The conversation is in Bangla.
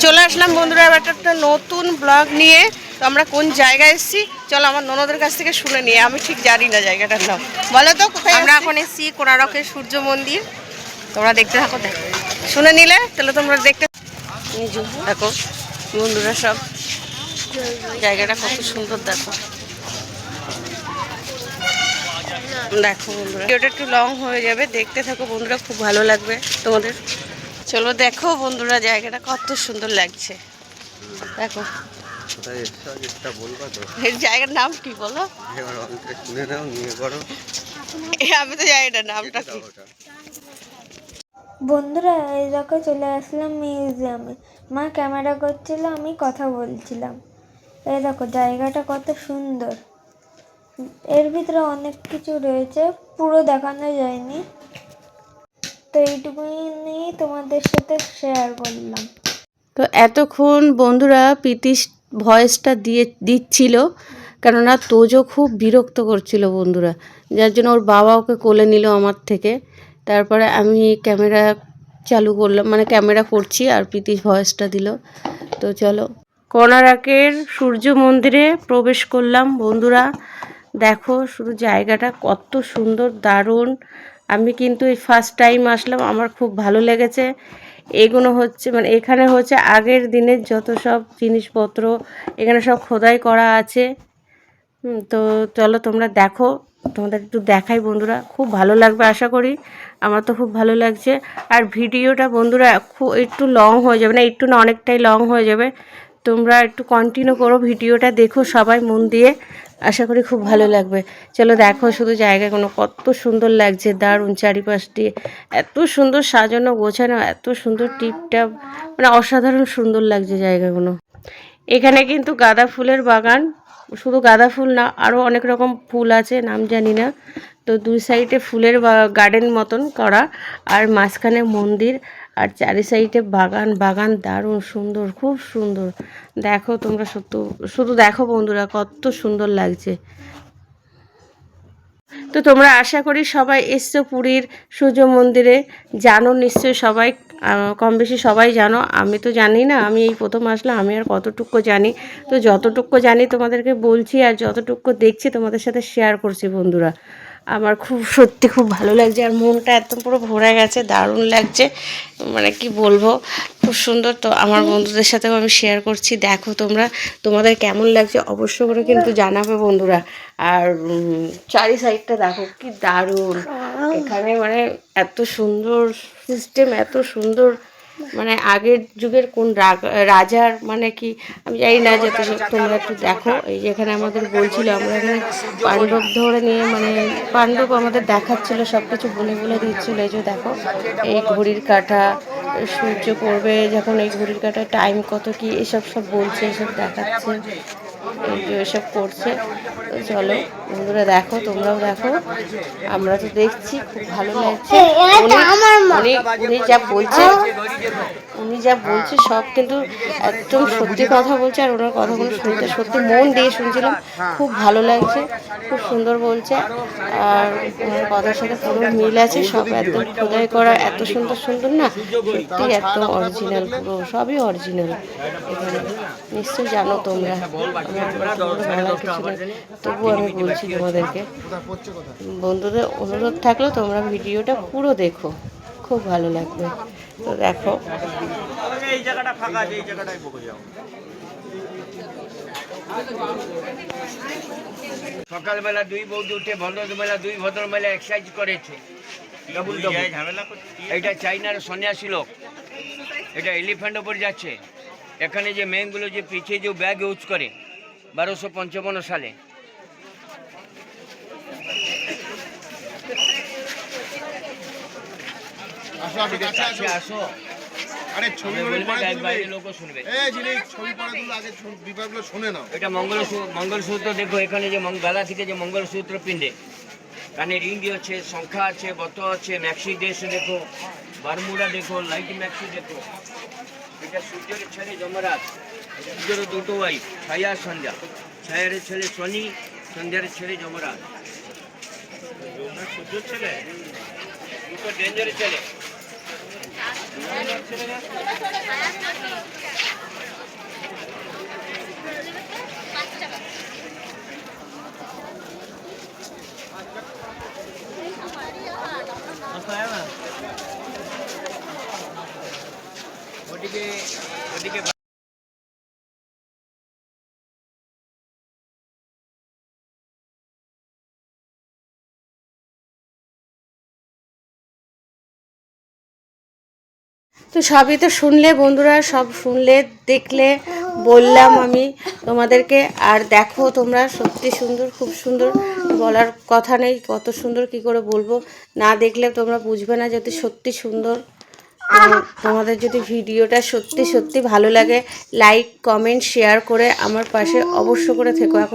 চলে আসলাম বন্ধুরা এবার একটা- নতুন ব্লগ নিয়ে। তো আমরা কোন জায়গায় এসেছি? চলো আমার ননদের কাছ থেকে শুনে নিয়ে আমি ঠিক জানি না জায়গাটার নাম। বলো তো কোথায় আমরা এখন এসেছি কোনারকের সূর্য মন্দির। তোমরা দেখতে থাকো দেখো। শুনে নিলে? তাহলে তোমরা দেখতে দেখো বন্ধুরা সব। জায়গাটা কত সুন্দর দেখো। দেখো বন্ধুরা। ভিডিওটা একটু লং হয়ে যাবে। দেখতে থাকো বন্ধুরা খুব ভালো লাগবে তোমাদের। চলো দেখো বন্ধুরা জায়গাটা কত সুন্দর লাগছে। দেখো। কোথায় এসছো? আজ এটা বলবা তো। এই জায়গার নাম কি বলো? এবার অনেকটা শুনে নাও নিয়ে করো। এ, আমি তো জানি নামটা কি। বন্ধুরা এই দেখো চলে আসলাম মিউজিয়ামে। মা ক্যামেরা করছিল আমি কথা বলছিলাম। এই দেখো জায়গাটা কত সুন্দর। এর ভিতরে অনেক কিছু রয়েছে পুরো দেখানো যায়নি। তো এইটুকুই নিয়েই তোমাদের সাথে শেয়ার করলাম। তো এতক্ষণ বন্ধুরা প্রীতিশ ভয়েসটা দিয়ে, দিচ্ছিল, কেননা তোজো খুব বিরক্ত করছিল বন্ধুরা। যার জন্য ওর বাবা ওকে কোলে নিল আমার থেকে। তারপরে আমি ক্যামেরা চালু করলাম মানে ক্যামেরা করছি আর প্রীতিশ ভয়েসটা দিল। তো চলো। কোনারকের সূর্য মন্দিরে প্রবেশ করলাম বন্ধুরা। দেখো শুধু জায়গাটা কত সুন্দর, দারুণ। আমি কিন্তু এই ফার্স্ট টাইম আসলাম, আমার খুব ভালো লেগেছে। এগুলো হচ্ছে মানে এখানে হচ্ছে আগের দিনের যত সব জিনিসপত্র, এখানে সব খোদাই করা আছে। তো চলো তোমরা দেখো, তোমাদের একটু দেখাই বন্ধুরা। খুব ভালো লাগবে আশা করি, আমার তো খুব ভালো লাগছে। আর ভিডিওটা বন্ধুরা খুব একটু লং হয়ে যাবে না, একটু না অনেকটাই লং হয়ে যাবে। তোমরা একটু কন্টিনিউ করো, ভিডিওটা দেখো সবাই মন দিয়ে। আশা করি খুব ভালো লাগবে। চলো দেখো শুধু জায়গাগুলো কত সুন্দর লাগছে, দারুণ চারিপাশ দিয়ে এত সুন্দর সাজানো, গোছানো, এত সুন্দর টিপটাপ মানে অসাধারণ সুন্দর লাগছে জায়গাগুলো। এখানে কিন্তু গাঁদা ফুলের বাগান, শুধু গাঁদা ফুল না আরও অনেক রকম ফুল আছে, নাম জানি না। তো দুই সাইডে ফুলের গার্ডেন মতন করা, আর মাঝখানে মন্দির আর চারি সাইডে বাগান বাগান দারুণ সুন্দর, খুব সুন্দর। দেখো তোমরা শুধু শুধু দেখো বন্ধুরা, কত সুন্দর লাগছে। তো তোমরা আশা করি সবাই এসছো পুরীর সূর্য মন্দিরে। জানো নিশ্চয়ই সবাই কম বেশি সবাই জানো। আমি তো জানি না, আমি এই প্রথম আসলাম আমি আর কতটুকু জানি। তো যতটুকু জানি তোমাদেরকে বলছি আর যতটুকু দেখছি তোমাদের সাথে শেয়ার করছি বন্ধুরা। আমার খুব সত্যি খুব ভালো লাগছে আর মনটা একদম পুরো ভরে গেছে দারুণ লাগছে। মানে কি বলব খুব সুন্দর। তো আমার বন্ধুদের সাথেও আমি শেয়ার করছি। দেখো তোমরা তোমাদের কেমন লাগছে? অবশ্য করে কিন্তু জানাবে বন্ধুরা। আর চারি সাইডটা দেখো কি দারুণ। এখানে মানে এত সুন্দর সিস্টেম এত সুন্দর মানে আগের যুগের কোন রাজার মানে কি? আমি জানি না যে তোমরা একটু দেখো। এই যেখানে আমাদের বলছিল, আমরা এখানে পাণ্ডব ধরে নিয়ে মানে পাণ্ডব আমাদের দেখাচ্ছিল সব কিছু বলে বলে দিচ্ছিল। এই যে দেখো, এই ঘড়ির কাঁটা, সূর্য পড়বে যখন এই ঘড়ির কাঁটা টাইম কত কি, এসব সব বলছে, এসব দেখাচ্ছে। এসব করছে। তো চলো বন্ধুরা দেখো তোমরাও দেখো। আমরা তো দেখছি খুব ভালো লাগছে। উনি উনি যা বলছে উনি যা বলছে সব কিন্তু একদম সত্যি কথা বলছে আর ওনার কথাগুলো শুনতে সত্যি মন দিয়ে শুনছিলাম। খুব ভালো লাগছে খুব সুন্দর বলছে। আর ওনার কথার সাথে পুরো মিল আছে সব একদম খোদাই করা এত সুন্দর সুন্দর না সত্যি একদম অরিজিনাল পুরো সবই অরিজিনাল এখানে নিশ্চয়ই জানো তোমরা। তবুও আমি বলছি তোমাদেরকে বন্ধুদের অনুরোধ থাকলেও তোমরা ভিডিওটা পুরো দেখো। খুব ভালো লাগবে। তো দেখো। সকালবেলা দুই বৌদি উঠে ভদ্রবেলা দুই ভদ্রবেলা এক্সারসাইজ করেছে। এটা চাইনার সন্ন্যাসী লোক। এটা এলিফ্যান্ট ওপর যাচ্ছে। এখানে যে মেনগুলো যে পিছিয়ে যে ব্যাগ ইউজ করে বারোশো পঞ্চান্ন সালে। আসো আরে ছবি লোকও শুনবে। ছবি আগে বিভাগগুলো শুনে নাও। এটা মঙ্গলসূত্র মঙ্গলসূত্র দেখো এখানে যে গলা থেকে যে মঙ্গলসূত্র পিণ্ডে কানের রিঙ্গি আছে শঙ্খা আছে বত আছে ম্যাক্সি ড্রেস দেখো। বারমুডা দেখো লাইট ম্যাক্সি দেখো। এটা সূর্যের ছেলে যমরাজ, সূর্যের দুটো ওয়াইফ ছায়া সন্ধ্যা ছায়ার ছেলে শনি সন্ধ্যার ছেলে যমরাজ। সূর্যের ছেলে? দুটো ডেঞ্জারের ছেলে। তো সবই তো শুনলে বন্ধুরা, সব শুনলে, দেখলে, বললাম আমি তোমাদেরকে। আর দেখো তোমরা, সত্যি সুন্দর, খুব সুন্দর বলার কথা নেই, কত সুন্দর কি করে বলব। না দেখলে তোমরা বুঝবে না যদি সত্যি সুন্দর তোমাদের যদি ভিডিওটা সত্যি সত্যি ভালো লাগে লাইক কমেন্ট শেয়ার করে আমার পাশে অবশ্য করে থেকো। এখন